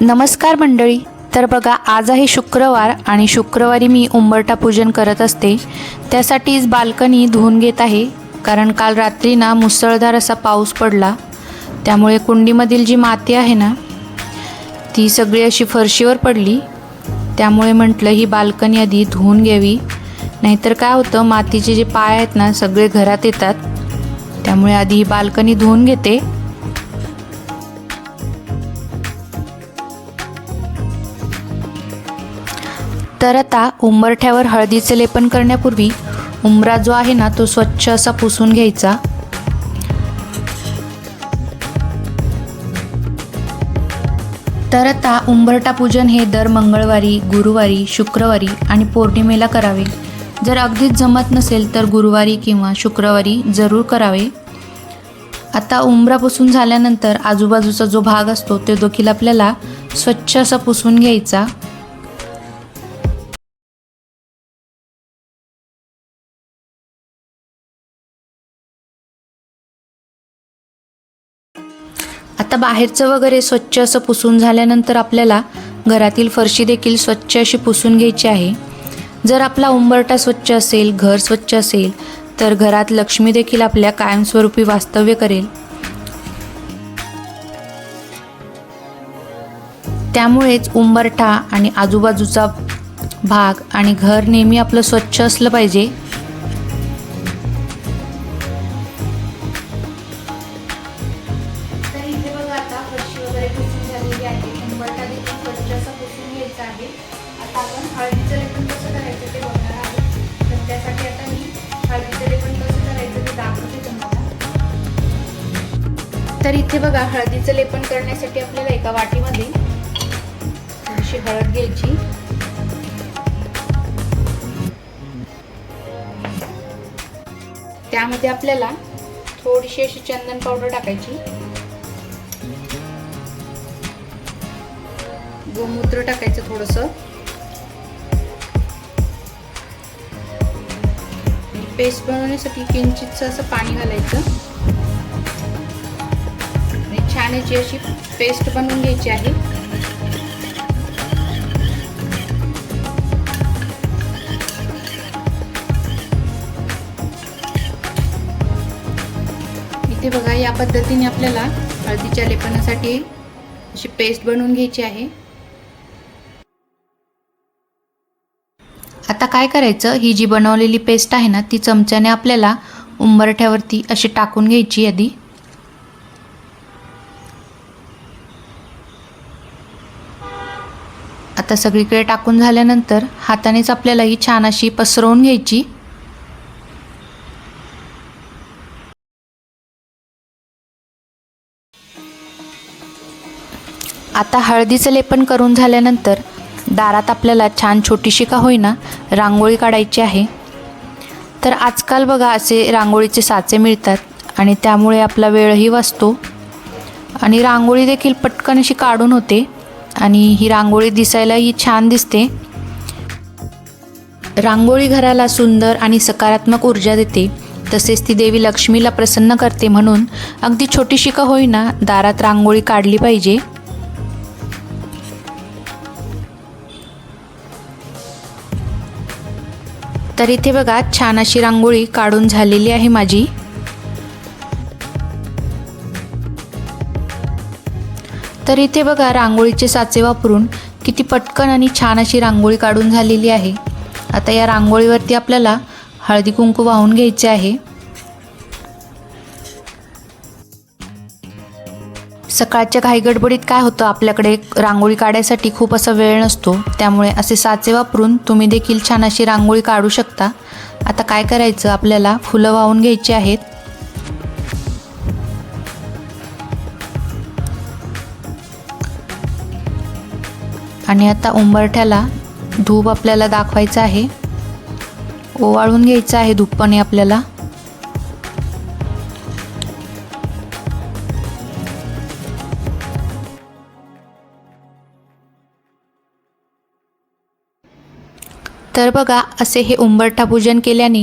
नमस्कार मंडळी. तर बघा आज आहे शुक्रवार आणि शुक्रवारी मी उंबरटा पूजन करत असते. त्यासाठीच बाल्कनी धुवून घेत आहे. कारण काल रात्री ना मुसळधार असा पाऊस पडला. त्यामुळे कुंडीमधील जी माती आहे ना ती सगळी अशी फरशीवर पडली. त्यामुळे म्हटलं ही बाल्कनी आधी धुवून घ्यावी. नाहीतर काय होतं मातीचे जे पाय आहेत ना सगळे घरात येतात. त्यामुळे आधी ही बाल्कनी धुवून घेते. तर आता उंबरठ्यावर हळदीचे लेपन करण्यापूर्वी उंबरा जो आहे ना तो स्वच्छ असा पुसून घ्यायचा. तर आता उंबरटा पूजन हे दर मंगळवारी गुरुवारी शुक्रवारी आणि पौर्णिमेला करावे. जर अगदीच जमत नसेल तर गुरुवारी किंवा शुक्रवारी जरूर करावे. आता उंबरा पुसून झाल्यानंतर आजूबाजूचा जो भाग असतो तो देखील आपल्याला स्वच्छ असा पुसून घ्यायचा. आता बाहेरचं वगैरे स्वच्छ असं पुसून झाल्यानंतर आपल्याला घरातील फरशी देखील स्वच्छ अशी पुसून घ्यायची आहे. जर आपला उंबरटा स्वच्छ असेल घर स्वच्छ असेल तर घरात लक्ष्मी देखील आपल्या कायमस्वरूपी वास्तव्य करेल. त्यामुळेच उंबरठा आणि आजूबाजूचा भाग आणि घर नेहमी आपलं स्वच्छ असलं पाहिजे. तर इथे बघा हळदीचं लेपन करण्यासाठी आपल्याला एका वाटीमध्ये थोडीशी हळद घ्यायची. त्यामध्ये आपल्याला थोडीशी अशी चंदन पावडर टाकायची. गोमूत्र टाकायचं थोडस. पेस्ट बनवण्यासाठी किंचितच असं पाणी घालायचं. आणि अशी पेस्ट बनवून घ्यायची आहे. इथे बघा या पद्धतीने आपल्याला हळदीच्या लेपनासाठी अशी पेस्ट बनवून घ्यायची आहे. आता काय करायचं ही जी बनवलेली पेस्ट आहे ना ती चमच्याने आपल्याला उंबरठ्यावरती अशी टाकून घ्यायची आधी. आता सगळीकडे टाकून झाल्यानंतर हातानेच आपल्याला ही छान अशी पसरवून घ्यायची. आता हळदीचं लेपन करून झाल्यानंतर दारात आपल्याला छान छोटीशी का होईना रांगोळी काढायची आहे. तर आजकाल बघा असे रांगोळीचे साचे मिळतात आणि त्यामुळे आपला वेळही वाचतो. आणि रांगोळी देखील पटकन अशी काढून होते. आणि ही रांगोळी दिसायलाही छान दिसते. रांगोळी घराला सुंदर आणि सकारात्मक ऊर्जा देते. तसेच ती देवी लक्ष्मीला प्रसन्न करते म्हणून अगदी छोटीशी का होईना दारात रांगोळी काढली पाहिजे. तर इथे बघा छान अशी रांगोळी काढून झालेली आहे माझी. तर इथे बघा रांगोळीचे साचे वापरून किती पटकन आणि छान अशी रांगोळी काढून झालेली आहे. आता या रांगोळीवरती आपल्याला हळदी कुंकू वाहून घ्यायचे आहे. सकाळच्या घाईगडबडीत काय होतं आपल्याकडे रांगोळी काढायसाठी खूप असा वेळ नसतो. त्यामुळे असे साचे वापरून तुम्ही देखील छान अशी रांगोळी काढू शकता. आता काय करायचं आपल्याला फुलं वाहून घ्यायची आहेत. आणि आता उंबरठ्याला धूप आपल्याला दाखवायचं आहे. ओवाळून घ्यायचं आहे धूपपणे आपल्याला. तर बघा असे हे उंबरठा पूजन केल्याने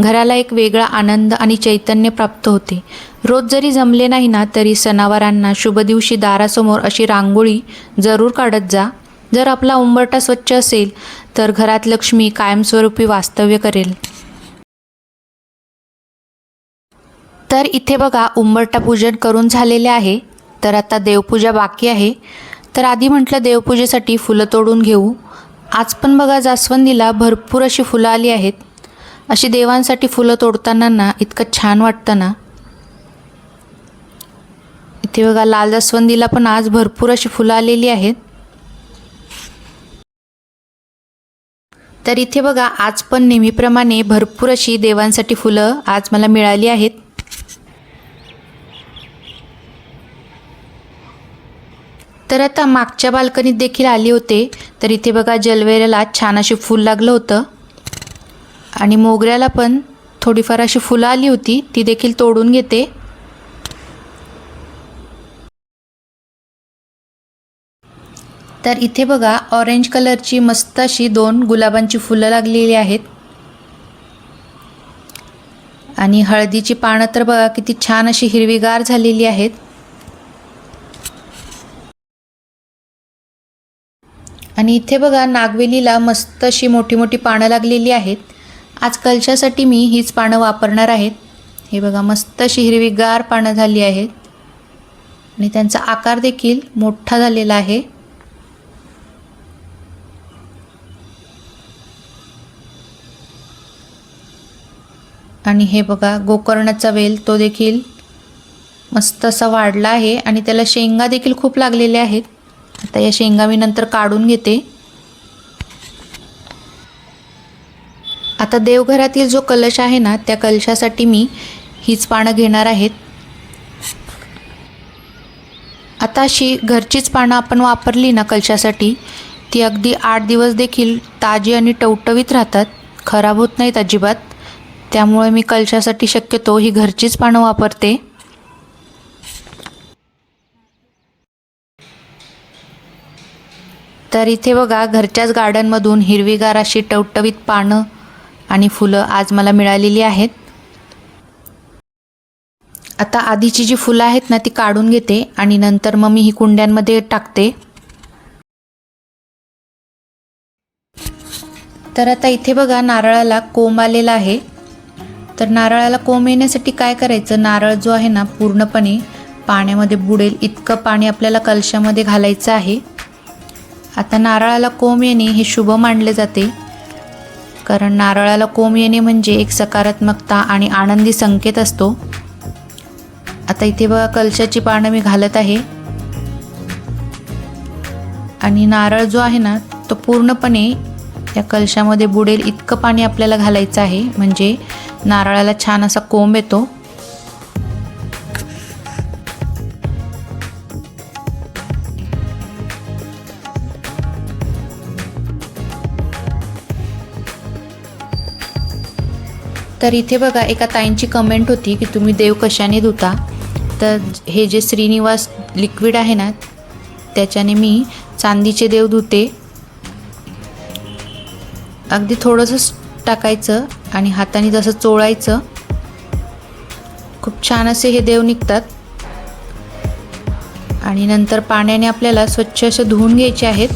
घराला एक वेगळा आनंद आणि चैतन्य प्राप्त होते. रोज जरी जमले नाही ना तरी सणावारांना शुभ दिवशी दारासमोर अशी रांगोळी जरूर काढत जा. जर आपला उंबरटा स्वच्छ असेल तर घरात लक्ष्मी कायमस्वरूपी वास्तव्य करेल. तर इथे बघा उंबरटा पूजन करून झालेले आहे. तर आता देवपूजा बाकी आहे. तर आधी म्हटलं देवपूजेसाठी फुलं तोडून घेऊ. आज पण बघा जास्वंदीला भरपूर अशी फुलं आली आहेत. अशी देवांसाठी फुलं तोडताना ना इतकं छान वाटतं ना. इथे बघा लाल जास्वंदीला पण आज भरपूर अशी फुलं आलेली आहेत. तर इथे बघा आज पण नेहमीप्रमाणे भरपूर अशी देवांसाठी फुलं आज मला मिळाली आहेत. तर आता मागच्या बाल्कनीत देखील आली होते. तर इथे बघा जलवेऱ्याला छान अशी फूल लागलं होतं. आणि मोगऱ्याला पण थोडीफार अशी फुलं आली होती. ती देखील तोडून घेते. तर इथे बघा ऑरेंज कलरची मस्त अशी दोन गुलाबांची फुलं लागलेली आहेत. आणि हळदीची पानं तर बघा किती छान अशी हिरवीगार झालेली आहेत. आणि इथे बघा नागवेलीला मस्त अशी मोठी मोठी पानं लागलेली आहेत. आज कलशासाठी मी हीच पानं वापरणार आहेत हे बघा मस्त अशी हिरवीगार पानं झाली आहेत. आणि त्यांचा आकार देखील मोठा झालेला आहे. आणि हे बघा गोकर्णाचा वेल तो देखील मस्त असा वाढला आहे आणि त्याला शेंगा देखील खूप लागलेल्या आहेत. आता या शेंगा मी नंतर काढून घेते. आता देवघरातील जो कलश आहे ना त्या कलशासाठी मी हीच पानं घेणार आहेत. आता अशी घरचीच पानं आपण वापरली ना कलशासाठी ती अगदी आठ दिवस देखील ताजी आणि टवटवीत राहतात. खराब होत नाहीत अजिबात. त्यामुळे मी कलशासाठी शक्यतो ही घरचीच पानं वापरते. तर इथे बघा घरच्याच गार्डनमधून हिरवीगार अशी टवटवीत पानं आणि फुलं आज मला मिळालेली आहेत. आता आधीची जी फुलं आहेत ना ती काढून घेते आणि नंतर मग मी ही कुंड्यांमध्ये टाकते. तर आता इथे बघा नारळाला कोंब आलेला आहे. तर नारळाला कोंब येण्यासाठी काय करायचं? नारळ जो आहे ना पूर्णपणे पाण्यामध्ये बुडेल. इतकं पाणी आपल्याला कलशामध्ये घालायचं आहे. आता नारळाला कोंब येणे हे शुभ मानले जाते. कारण नारळाला कोंब येणे म्हणजे एक सकारात्मकता आणि आनंदी संकेत असतो. आता इथे बघा कलशाची पानं मी घालत आहे. आणि नारळ जो आहे ना तो पूर्णपणे या कलशामध्ये बुडेल. इतकं पाणी आपल्याला घालायचं आहे. म्हणजे नारळाला छान असा कोंब येतो. तर इथे बघा एका ताईंची कमेंट होती की तुम्ही देव कशाने धुता? तर हे जे श्रीनिवास लिक्विड आहे ना त्याच्याने मी चांदीचे देव धुते. अगदी थोडंसंच टाकायचं. आणि हाताने जसं चोळायचं खूप छान असे हे देव निघतात. आणि नंतर पाण्याने आपल्याला स्वच्छ असे धुवून घ्यायचे आहेत.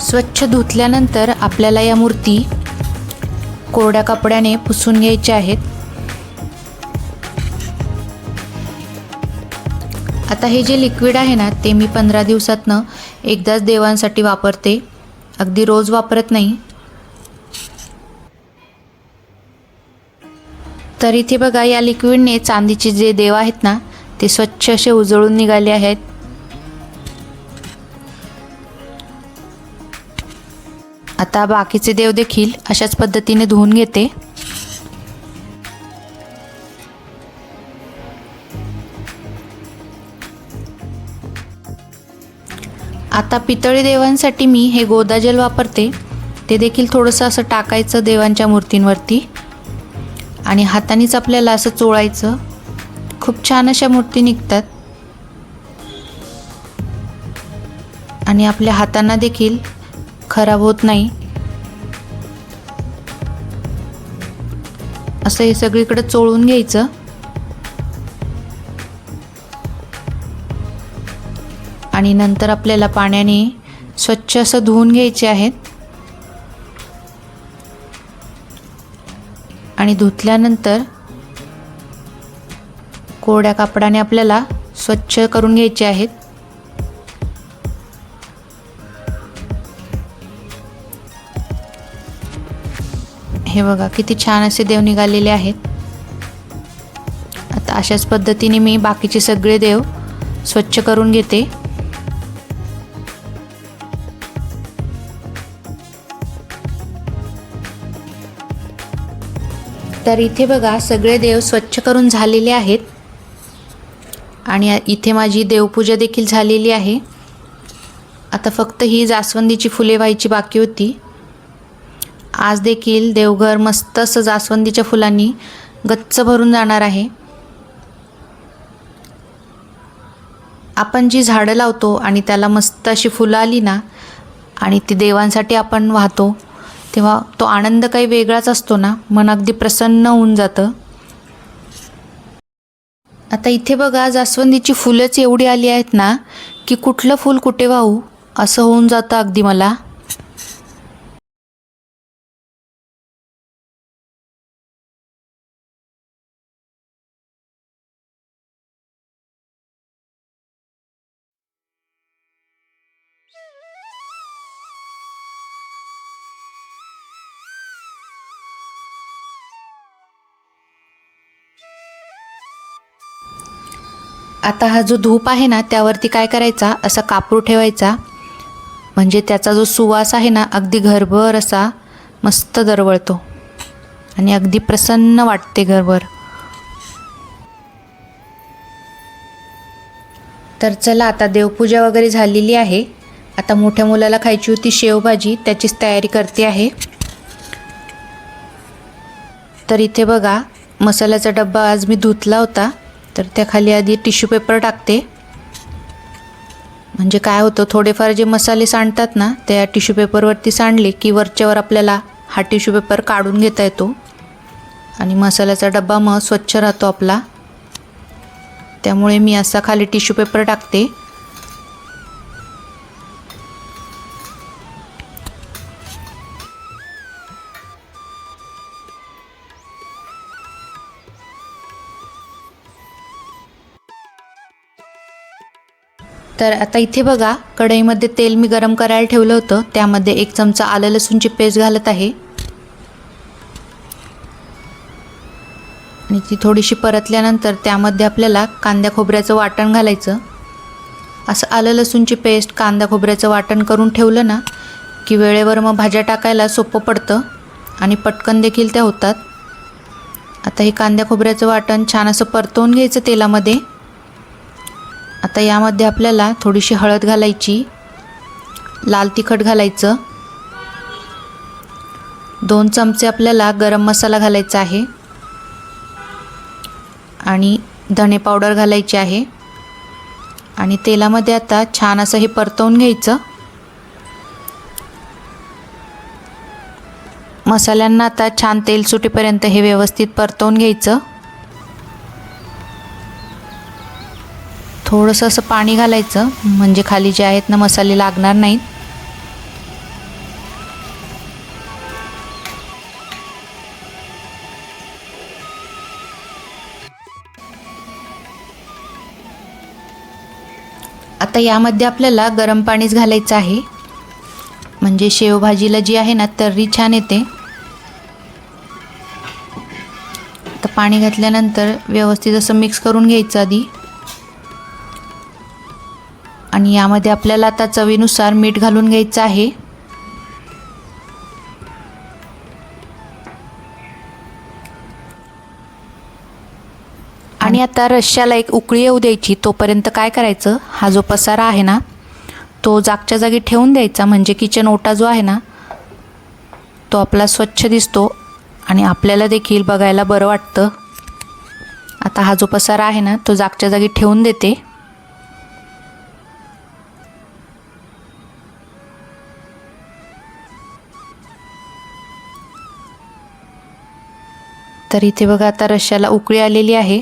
स्वच्छ धुतल्यानंतर आपल्याला या मूर्ती कोरड्या कपड्याने पुसून घ्यायच्या आहेत. आता हे जे लिक्विड आहे ना ते मी पंधरा दिवसातनं एकदाच देवांसाठी वापरते. अगदी रोज वापरत नाही. तर इथे बघा या लिक्विडने चांदीचे जे देव आहेत ना ते स्वच्छ असे उजळून निघाले आहेत. आता बाकीचे देव देखील अशाच पद्धतीने धुवून घेते. आता पितळी देवांसाठी मी हे गोदाजल वापरते. ते देखील थोडंसं असं टाकायचं देवांच्या मूर्तींवरती. आणि हातानेच आपल्याला असं चोळायचं. खूप छान अशा मूर्ती निघतात. आणि आपल्या हातांना देखील खराब होत नाही. असं हे सगळीकडे चोळून घ्यायचं. आणि नंतर आपल्याला पाण्याने स्वच्छ असं धुवून घ्यायचे आहेत. आणि धुतल्यानंतर कोरड्या कापडाने आपल्याला स्वच्छ करून घ्यायचे आहेत. हे बघा किती छान असे देव निघालेले आहेत. आता अशाच पद्धतीने मी बाकीचे सगळे देव स्वच्छ करून घेते. तर इथे बघा सगळे देव स्वच्छ करून झालेले आहेत. आणि इथे माझी देवपूजा देखील झालेली आहे. आता फक्त ही जास्वंदीची फुले व्हायची बाकी होती. आज देखील देवघर मस्त असं जास्वंदीच्या फुलांनी गच्च भरून जाणार आहे. आपण जी झाडं लावतो आणि त्याला मस्त अशी फुलं आली ना आणि ती देवांसाठी आपण वाहतो तेव्हा तो आनंद काही वेगळाच असतो ना? मन अगदी प्रसन्न होऊन जातं. आता इथे बघा जास्वंदीची फुलंच एवढी आली आहेत ना की कुठलं फूल कुठे वाहू? असं होऊन जातं अगदी मला. आता हा जो धूप आहे ना त्यावरती काय करायचा? असा कापूर ठेवायचा. म्हणजे त्याचा जो सुवास आहे ना अगदी घरभर असा मस्त दरवळतो. आणि अगदी प्रसन्न वाटते घरभर. तर चला आता देवपूजा वगैरे झालेली आहे. आता मोठ्या मुलाला खायची होती शेवभाजी त्याचीच तयारी करते आहे. तर इथे बघा मसाल्याचा डब्बा आज मी धुतला होता. तर त्याखाली आधी टिश्यू पेपर टाकते. म्हणजे काय होतं थोडेफार जे मसाले सांडतात ना त्या टिश्यू पेपरवरती सांडले की वरच्यावर आपल्याला हा टिश्यू पेपर काढून घेता येतो. आणि मसाल्याचा डब्बा मग स्वच्छ राहतो आपला. त्यामुळे मी असा खाली टिश्यू पेपर टाकते. तर आता इथे बघा कढईमध्ये तेल मी गरम करायला ठेवलं होतं. त्यामध्ये एक चमचा आलं लसूणची पेस्ट घालत आहे. आणि ती थोडीशी परतल्यानंतर त्यामध्ये आपल्याला कांद्या खोबऱ्याचं वाटण घालायचं. असं आलं लसूणची पेस्ट कांदा खोबऱ्याचं वाटण करून ठेवलं ना की वेळेवर मग भाज्या टाकायला सोपं पडतं आणि पटकन देखील त्या होतात. आता हे कांद्या खोबऱ्याचं वाटण छान असं परतवून घ्यायचं तेलामध्ये. आता यामध्ये आपल्याला थोडीशी हळद घालायची लाल तिखट घालायचं. दोन चमचे आपल्याला गरम मसाला घालायचा आहे. आणि धणे पावडर घालायची आहे. आणि तेलामध्ये आता छान असं हे परतवून घ्यायचं. मसाल्यांना आता छान तेल सुटेपर्यंत हे व्यवस्थित परतवून घ्यायचं. थोडंसं असं पाणी घालायचं. म्हणजे खाली जे आहेत ना मसाले लागणार नाहीत. आता यामध्ये आपल्याला गरम पाणीच घालायचं आहे. म्हणजे शेवभाजीला जी आहे ना तर्री छान येते. तर पाणी घातल्यानंतर व्यवस्थित असं मिक्स करून घ्यायचं आधी. आणि यामध्ये आपल्याला आता चवीनुसार मीठ घालून घ्यायचं आहे. आणि आता रश्श्याला एक उकळी येऊ द्यायची. तोपर्यंत काय करायचं? हा जो पसारा आहे ना तो जागच्या जागी ठेवून द्यायचा. म्हणजे किचन ओटा जो आहे ना तो आपला स्वच्छ दिसतो. आणि आपल्याला देखील बघायला बरं वाटतं. आता हा जो पसारा आहे ना तो जागच्या जागी ठेवून देते. तर इथे बघा आता रश्श्याला उकळी आलेली आहे.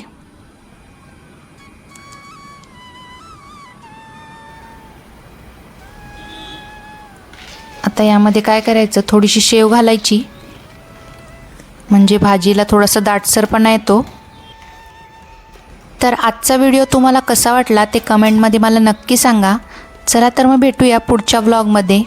आता यामध्ये काय करायचं? थोडीशी शेव घालायची. म्हणजे भाजीला थोडासा दाटसरपणा येतो. तर आजचा व्हिडिओ तुम्हाला कसा वाटला ते कमेंटमध्ये मला नक्की सांगा. चला तर मग भेटूया पुढच्या व्लॉगमध्ये